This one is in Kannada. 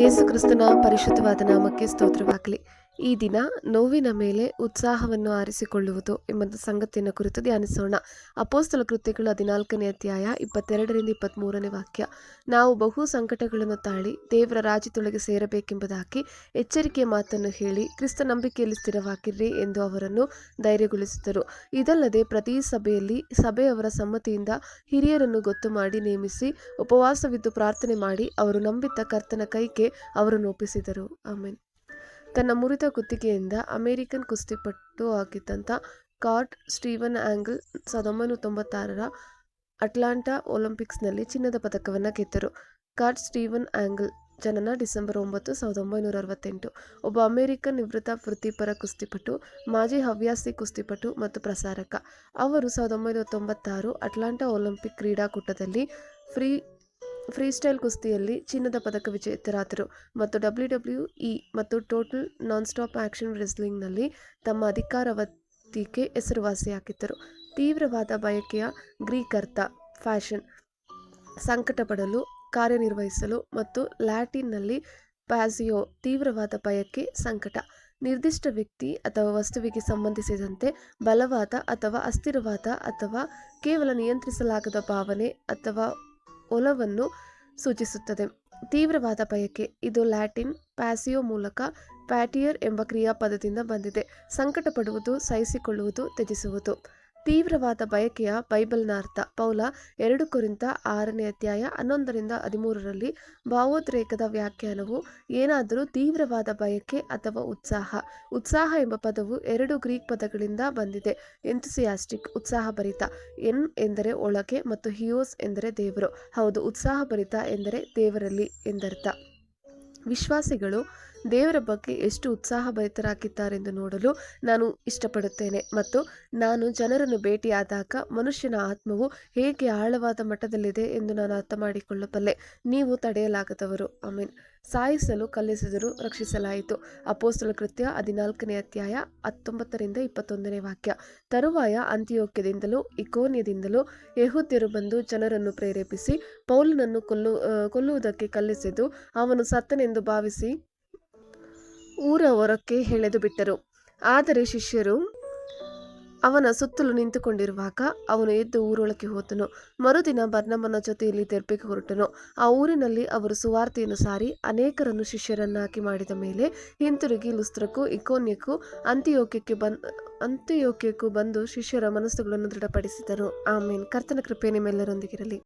ಯೇಸು ಕ್ರಿಸ್ತನ ಪರಿಶುದ್ಧವಾದ ನಾಮಕ್ಕೆ ಸ್ತೋತ್ರವಾಗಲಿ. ಈ ದಿನ ನೋವಿನ ಮೇಲೆ ಉತ್ಸಾಹವನ್ನು ಆರಿಸಿಕೊಳ್ಳುವುದು ಎಂಬ ಸಂಗತಿಯನ್ನು ಕುರಿತು ಧ್ಯಾನಿಸೋಣ. ಅಪೋಸ್ತಲ ಕೃತ್ಯಗಳು ಹದಿನಾಲ್ಕನೇ ಅಧ್ಯಾಯ ಇಪ್ಪತ್ತೆರಡರಿಂದ ಇಪ್ಪತ್ತ್ಮೂರನೇ ವಾಕ್ಯ. ನಾವು ಬಹು ಸಂಕಟಗಳನ್ನು ತಾಳಿ ದೇವರ ರಾಜ್ಯದೊಳಗೆ ಸೇರಬೇಕೆಂಬುದಾಗಿ ಎಚ್ಚರಿಕೆಯ ಮಾತನ್ನು ಹೇಳಿ ಕ್ರಿಸ್ತ ನಂಬಿಕೆಯಲ್ಲಿ ಸ್ಥಿರವಾಗಿರ್ರಿ ಎಂದು ಅವರನ್ನು ಧೈರ್ಯಗೊಳಿಸಿದರು. ಇದಲ್ಲದೆ ಪ್ರತಿ ಸಭೆಯಲ್ಲಿ ಸಭೆಯವರ ಸಮ್ಮತಿಯಿಂದ ಹಿರಿಯರನ್ನು ಗೊತ್ತು ಮಾಡಿ ನೇಮಿಸಿ ಉಪವಾಸವಿದ್ದು ಪ್ರಾರ್ಥನೆ ಮಾಡಿ ಅವರು ನಂಬಿದ್ದ ಕರ್ತನ ಕೈಗೆ ಅವರನ್ನು ಒಪ್ಪಿಸಿದರು. ಆಮೇನ್. ತನ್ನ ಮುರಿದ ಕುತ್ತಿಗೆಯಿಂದ ಅಮೆರಿಕನ್ ಕುಸ್ತಿಪಟ್ಟು ಆಗಿದ್ದಂಥ ಕಾರ್ಟ್ ಸ್ಟೀವನ್ ಆಂಗಲ್ ಸಾವಿರದ ಒಂಬೈನೂರ ತೊಂಬತ್ತಾರರ ಅಟ್ಲಾಂಟಾ ಒಲಿಂಪಿಕ್ಸ್ನಲ್ಲಿ ಚಿನ್ನದ ಪದಕವನ್ನು ಗೆದ್ದರು. ಕಾರ್ಟ್ ಸ್ಟೀವನ್ ಆಂಗಲ್ ಜನನ ಡಿಸೆಂಬರ್ ಒಂಬತ್ತು, ಸಾವಿರದ ಒಂಬೈನೂರ ಅರವತ್ತೆಂಟು. ಒಬ್ಬ ಅಮೆರಿಕನ್ ನಿವೃತ್ತ ವೃತ್ತಿಪರ ಕುಸ್ತಿಪಟು ಮಾಜಿ ಹವ್ಯಾಸಿ ಕುಸ್ತಿಪಟು ಮತ್ತು ಪ್ರಸಾರಕ. ಅವರು ಸಾವಿರದ ಒಂಬೈನೂರ ತೊಂಬತ್ತಾರು ಅಟ್ಲಾಂಟಾ ಒಲಿಂಪಿಕ್ ಕ್ರೀಡಾಕೂಟದಲ್ಲಿ ಫ್ರೀ ಫ್ರೀಸ್ಟೈಲ್ ಕುಸ್ತಿಯಲ್ಲಿ ಚಿನ್ನದ ಪದಕ ವಿಜೇತರಾದರು ಮತ್ತು ಡಬ್ಲ್ಯೂ ಇ ಮತ್ತು ಟೋಟಲ್ ನಾನ್ ಸ್ಟಾಪ್ ಆ್ಯಕ್ಷನ್ ರೆಸ್ಲಿಂಗ್ನಲ್ಲಿ ತಮ್ಮ ಅಧಿಕಾರವತ್ತಿಗೆ ಹೆಸರುವಾಸಿಯಾಗಿದ್ದರು. ತೀವ್ರವಾದ ಬಯಕೆಯ ಗ್ರೀಕ್ ಅರ್ಥ ಫ್ಯಾಷನ್ ಸಂಕಟಪಡಲು ಕಾರ್ಯನಿರ್ವಹಿಸಲು ಮತ್ತು ಲ್ಯಾಟಿನ್ನಲ್ಲಿ ಪ್ಯಾಸಿಯೋ ತೀವ್ರವಾದ ಬಯಕೆ ಸಂಕಟ. ನಿರ್ದಿಷ್ಟ ವ್ಯಕ್ತಿ ಅಥವಾ ವಸ್ತುವಿಗೆ ಸಂಬಂಧಿಸಿದಂತೆ ಬಲವಾದ ಅಥವಾ ಅಸ್ಥಿರವಾದ ಅಥವಾ ಕೇವಲ ನಿಯಂತ್ರಿಸಲಾಗದ ಭಾವನೆ ಅಥವಾ ಒಲವನ್ನು ಸೂಚಿಸುತ್ತದೆ. ತೀವ್ರವಾದ ಬಯಕೆ ಇದು ಲ್ಯಾಟಿನ್ ಪ್ಯಾಸಿಯೋ ಮೂಲಕ ಪ್ಯಾಟಿಯರ್ ಎಂಬ ಕ್ರಿಯಾಪದದಿಂದ ಬಂದಿದೆ. ಸಂಕಟ ಪಡುವುದು ಸಹಿಸಿಕೊಳ್ಳುವುದು, ತ್ಯಜಿಸುವುದು. ತೀವ್ರವಾದ ಬಯಕೆಯ ಬೈಬಲ್ನ ಅರ್ಥ. ಪೌಲ ಎರಡು ಕುರಿತ ಆರನೇ ಅಧ್ಯಾಯ ಹನ್ನೊಂದರಿಂದ ಹದಿಮೂರರಲ್ಲಿ ಭಾವೋದ್ರೇಕದ ವ್ಯಾಖ್ಯಾನವು ಏನಾದರೂ ತೀವ್ರವಾದ ಬಯಕೆ ಅಥವಾ ಉತ್ಸಾಹ. ಉತ್ಸಾಹ ಎಂಬ ಪದವು ಎರಡು ಗ್ರೀಕ್ ಪದಗಳಿಂದ ಬಂದಿದೆ. ಎಂಥುಸಿಯಾಸ್ಟಿಕ್, ಉತ್ಸಾಹಭರಿತ, ಎನ್ ಎಂದರೆ ಒಳಗೆ ಮತ್ತು ಹಿಯೋಸ್ ಎಂದರೆ ದೇವರು. ಹೌದು, ಉತ್ಸಾಹಭರಿತ ಎಂದರೆ ದೇವರಲ್ಲಿ ಎಂದರ್ಥ. ವಿಶ್ವಾಸಿಗಳು ದೇವರ ಬಗ್ಗೆ ಎಷ್ಟು ಉತ್ಸಾಹಭರಿತರಾಗಿದ್ದಾರೆಂದು ನೋಡಲು ನಾನು ಇಷ್ಟಪಡುತ್ತೇನೆ. ಮತ್ತು ನಾನು ಜನರನ್ನು ಭೇಟಿಯಾದಾಗ ಮನುಷ್ಯನ ಆತ್ಮವು ಹೇಗೆ ಆಳವಾದ ಮಟ್ಟದಲ್ಲಿದೆ ಎಂದು ನಾನು ಅರ್ಥ ಮಾಡಿಕೊಳ್ಳಬಲ್ಲೆ ನೀವು ತಡೆಯಲಾಗದವರು. ಆಮೇನ್. ಸಾಯಿಸಲು ಕಲ್ಲಿಸಿದರು ರಕ್ಷಿಸಲಾಯಿತು. ಅಪೋಸ್ತಲ ಕೃತ್ಯ ಹದಿನಾಲ್ಕನೇ ಅಧ್ಯಾಯ ಹತ್ತೊಂಬತ್ತರಿಂದ ಇಪ್ಪತ್ತೊಂದನೇ ವಾಕ್ಯ. ತರುವಾಯ ಅಂತ್ಯೋಕ್ಯದಿಂದಲೂ ಇಕೋನ್ಯದಿಂದಲೂ ಯಹೂದ್ಯರು ಬಂದು ಜನರನ್ನು ಪ್ರೇರೇಪಿಸಿ ಪೌಲನನ್ನು ಕೊಲ್ಲು ಕೊಲ್ಲುವುದಕ್ಕೆ ಕಲ್ಲಿಸಿದ್ದು ಅವನು ಸತ್ತನೆಂದು ಭಾವಿಸಿ ಊರ ಹೊರಕ್ಕೆ ಎಳೆದು ಬಿಟ್ಟರು ಆದರೆ ಶಿಷ್ಯರು ಅವನ ಸುತ್ತಲೂ ನಿಂತುಕೊಂಡಿರುವಾಗ ಅವನು ಎದ್ದು ಊರೊಳಕ್ಕೆ ಹೋದನು. ಮರುದಿನ ಬರ್ನಮ್ಮನ ಜೊತೆಯಲ್ಲಿ ತೆರಪಿಗೆ ಹೊರಟನು. ಆ ಊರಿನಲ್ಲಿ ಅವರು ಸುವಾರ್ತೆಯನ್ನು ಸಾರಿ ಅನೇಕರನ್ನು ಶಿಷ್ಯರನ್ನಾಗಿ ಮಾಡಿದ ಮೇಲೆ ಹಿಂತಿರುಗಿ ಲುಸ್ತ್ರಕ್ಕೂ ಇಕೋನ್ಯಕ್ಕೂ ಅಂತ್ಯಯೋಗ್ಯಕ್ಕೆ ಬಂದ್ ಅಂತ್ಯಯೋಗ್ಯಕ್ಕೂ ಬಂದು ಶಿಷ್ಯರ ಮನಸ್ಸುಗಳನ್ನು ದೃಢಪಡಿಸಿದರು. ಆಮೇನ್. ಕರ್ತನ ಕೃಪೆ ನಿಮ್ಮೆಲ್ಲರೊಂದಿಗಿರಲಿ.